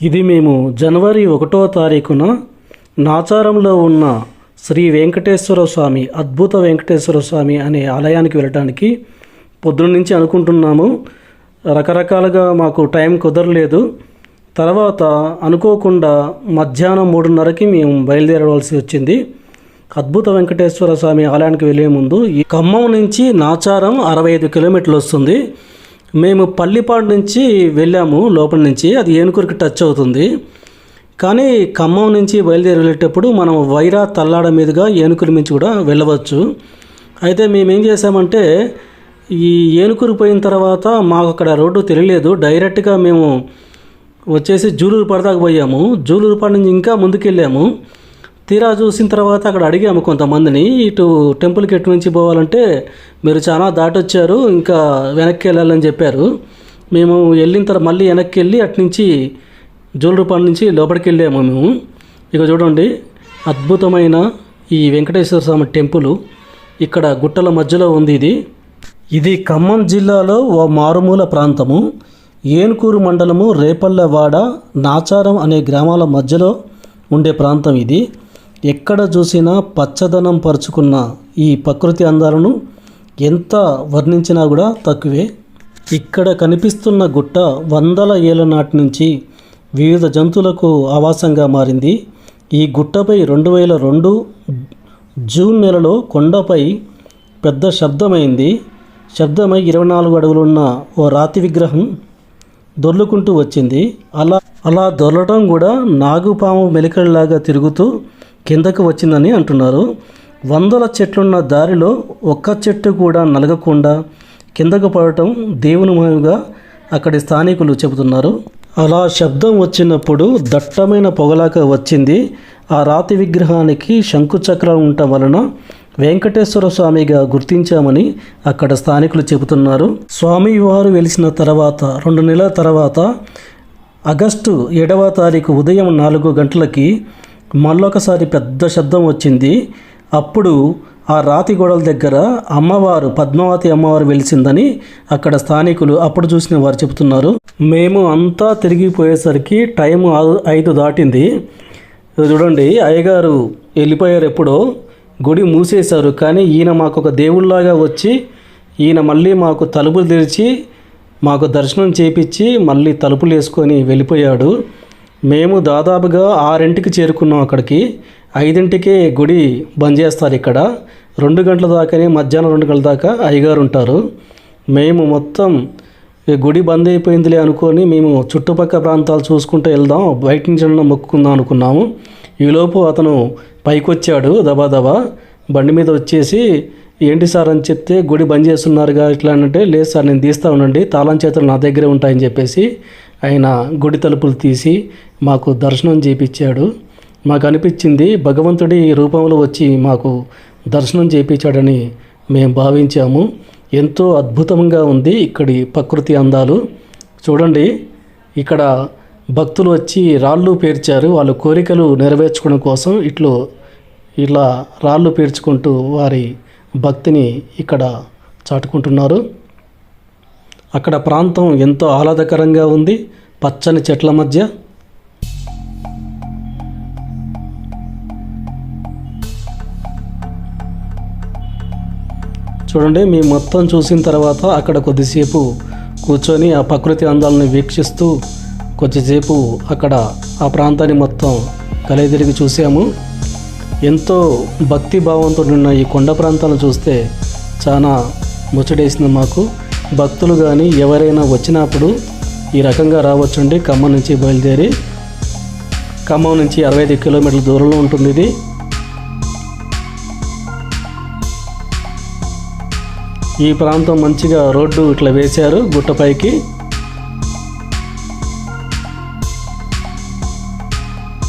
ఇది మేము జనవరి ఒకటో తారీఖున నాచారంలో ఉన్న శ్రీ వెంకటేశ్వర స్వామి అద్భుత వెంకటేశ్వర స్వామి అనే ఆలయానికి వెళ్ళడానికి పొద్దున్న నుంచి అనుకుంటున్నాము. రకరకాలుగా మాకు టైం కుదరలేదు. తర్వాత అనుకోకుండా మధ్యాహ్నం మూడున్నరకి మేము బయలుదేరవలసి వచ్చింది. అద్భుత వెంకటేశ్వర స్వామి ఆలయానికి వెళ్ళే ముందు ఈ ఖమ్మం నుంచి నాచారం అరవై ఐదు కిలోమీటర్లు వస్తుంది. మేము పల్లిపాడు నుంచి వెళ్ళాము లోపల నుంచి. అది ఏనుగురికి టచ్ అవుతుంది. కానీ ఖమ్మం నుంచి బయలుదేరి వెళ్ళేటప్పుడు మనం వైరా తల్లాడ మీదుగా ఏనుకూరు నుంచి కూడా వెళ్ళవచ్చు. అయితే మేము ఏం చేసామంటే ఈ ఏనుకూరు పోయిన తర్వాత మాకు అక్కడ రోడ్డు తెలియలేదు. డైరెక్ట్గా మేము వచ్చేసి జూలూరుపాడు దాకా పోయాము. జూలూరుపాడు నుంచి ఇంకా ముందుకెళ్ళాము. తీరా చూసిన తర్వాత అక్కడ అడిగాము కొంతమందిని ఇటు టెంపుల్కి ఎటు నుంచి పోవాలంటే మీరు చాలా దాటొచ్చారు ఇంకా వెనక్కి వెళ్ళాలని చెప్పారు. మేము వెళ్ళిన తర్వాత మళ్ళీ వెనక్కి వెళ్ళి అటు నుంచి జూలూరుపాడు నుంచి లోపలికి వెళ్ళాము మేము. ఇక చూడండి అద్భుతమైన ఈ వెంకటేశ్వర స్వామి టెంపుల్. ఇక్కడ గుట్టల మధ్యలో ఉంది ఇది. ఇది ఖమ్మం జిల్లాలో ఓ మారుమూల ప్రాంతము. ఏనుకూరు మండలము రేపల్లెవాడ నాచారం అనే గ్రామాల మధ్యలో ఉండే ప్రాంతం ఇది. ఎక్కడ చూసినా పచ్చదనం పరుచుకున్న ఈ ప్రకృతి అందాలను ఎంత వర్ణించినా కూడా తక్కువే. ఇక్కడ కనిపిస్తున్న గుట్ట వందల ఏళ్ళ నాటి నుంచి వివిధ జంతువులకు ఆవాసంగా మారింది. ఈ గుట్టపై రెండు వేల రెండు జూన్ నెలలో కొండపై పెద్ద శబ్దమైంది. శబ్దమై ఇరవై నాలుగు అడుగులున్న ఓ రాతి విగ్రహం దొర్లుకుంటూ వచ్చింది. అలా అలా దొరలటం కూడా నాగుపాము మెలికల్లాగా తిరుగుతూ కిందకు వచ్చిందని అంటున్నారు. వందల చెట్లున్న దారిలో ఒక్క చెట్టు కూడా నలగకుండా కిందకు పడటం దేవుని మహిమగా అక్కడి స్థానికులు చెబుతున్నారు. అలా శబ్దం వచ్చినప్పుడు దట్టమైన పొగలాక వచ్చింది. ఆ రాతి విగ్రహానికి శంకుచక్రం ఉండటం వలన వెంకటేశ్వర స్వామిగా గుర్తించామని అక్కడ స్థానికులు చెబుతున్నారు. స్వామివారు వెలిసిన తర్వాత రెండు నెలల తర్వాత ఆగస్టు ఏడవ తారీఖు ఉదయం నాలుగు గంటలకి మళ్ళొకసారి పెద్ద శబ్దం వచ్చింది. అప్పుడు ఆ రాతి గోడల దగ్గర అమ్మవారు పద్మావతి అమ్మవారు వెలిసిందని అక్కడ స్థానికులు అప్పుడు చూసిన వారు చెబుతున్నారు. మేము అంతా తిరిగిపోయేసరికి టైం ఆ- ఐదు దాటింది. చూడండి అయ్యగారు వెళ్ళిపోయారు ఎప్పుడో. గుడి మూసేశారు కానీ ఈయన మాకు ఒక దేవుళ్ళలాగా వచ్చి ఈయన మళ్ళీ మాకు తలుపులు తెరిచి మాకు దర్శనం చేపించి మళ్ళీ తలుపులు వేసుకొని వెళ్ళిపోయాడు. మేము దాదాపుగా ఆరింటికి చేరుకున్నాం అక్కడికి. ఐదింటికే గుడి బంద్ చేస్తారు ఇక్కడ. రెండు గంటల దాకానే మధ్యాహ్నం రెండు గంటల దాకా అయ్యగారు ఉంటారు. మేము మొత్తం గుడి బంద్ అయిపోయిందిలే అనుకొని మేము చుట్టుపక్కల ప్రాంతాలు చూసుకుంటూ వెళ్దాం బయట నుంచి మొక్కుకుందాం అనుకున్నాము. ఈలోపు అతను పైకి వచ్చాడు దబా దబా బండి మీద వచ్చేసి ఏంటి సార్ అని చెప్తే గుడి బంద్ చేస్తున్నారుగా ఇట్లా అంటే లేదు సార్ నేను తీస్తా ఉండండి తాళం చేతులు నా దగ్గరే ఉంటాయని చెప్పేసి ఆయన గుడి తలుపులు తీసి మాకు దర్శనం చేపించాడు మాకు అనిపించింది భగవంతుడి రూపంలో వచ్చి మాకు దర్శనం చేయించాడని మేము భావించాము. ఎంతో అద్భుతంగా ఉంది ఇక్కడి ప్రకృతి అందాలు. చూడండి ఇక్కడ భక్తులు వచ్చి రాళ్ళు పేర్చారు. వాళ్ళ కోరికలు నెరవేర్చుకోవడం కోసం ఇట్లు ఇలా రాళ్ళు పేర్చుకుంటూ వారి భక్తిని ఇక్కడ చాటుకుంటున్నారు. అక్కడ ప్రాంతం ఎంతో ఆహ్లాదకరంగా ఉంది. పచ్చని చెట్ల మధ్య చూడండి మేము మొత్తం చూసిన తర్వాత అక్కడ కొద్దిసేపు కూర్చొని ఆ ప్రకృతి అందాలను వీక్షిస్తూ కొద్దిసేపు అక్కడ ఆ ప్రాంతాన్ని మొత్తం కలయిదిరిగి చూసాము ఎంతో భక్తి భావంతో ఉన్న ఈ కొండ ప్రాంతాలను చూస్తే చాలా ముచ్చటేసింది మాకు. భక్తులు కానీ ఎవరైనా వచ్చినప్పుడు ఈ రకంగా రావచ్చండి. ఖమ్మం నుంచి బయలుదేరి ఖమ్మం నుంచి అరవై ఐదు కిలోమీటర్ల దూరంలో ఉంటుంది ఇది ఈ ప్రాంతం మంచిగా రోడ్డు ఇట్లా వేశారు గుట్టపైకి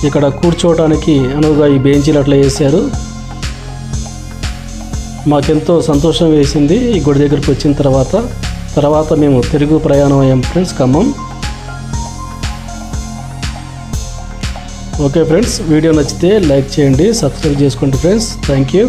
ఇక్కడ కూర్చోవడానికి అనువుగా ఈ బెంచీలు అట్లా వేశారు. మాకెంతో సంతోషం వేసింది ఈ గుడి దగ్గరికి వచ్చిన తర్వాత. తర్వాత మేము తిరుగు ప్రయాణం అయ్యాం friends Khammam. Okay friends video నచ్చితే లైక్ చేయండి సబ్స్క్రైబ్ చేసుకోండి ఫ్రెండ్స్. Thank you.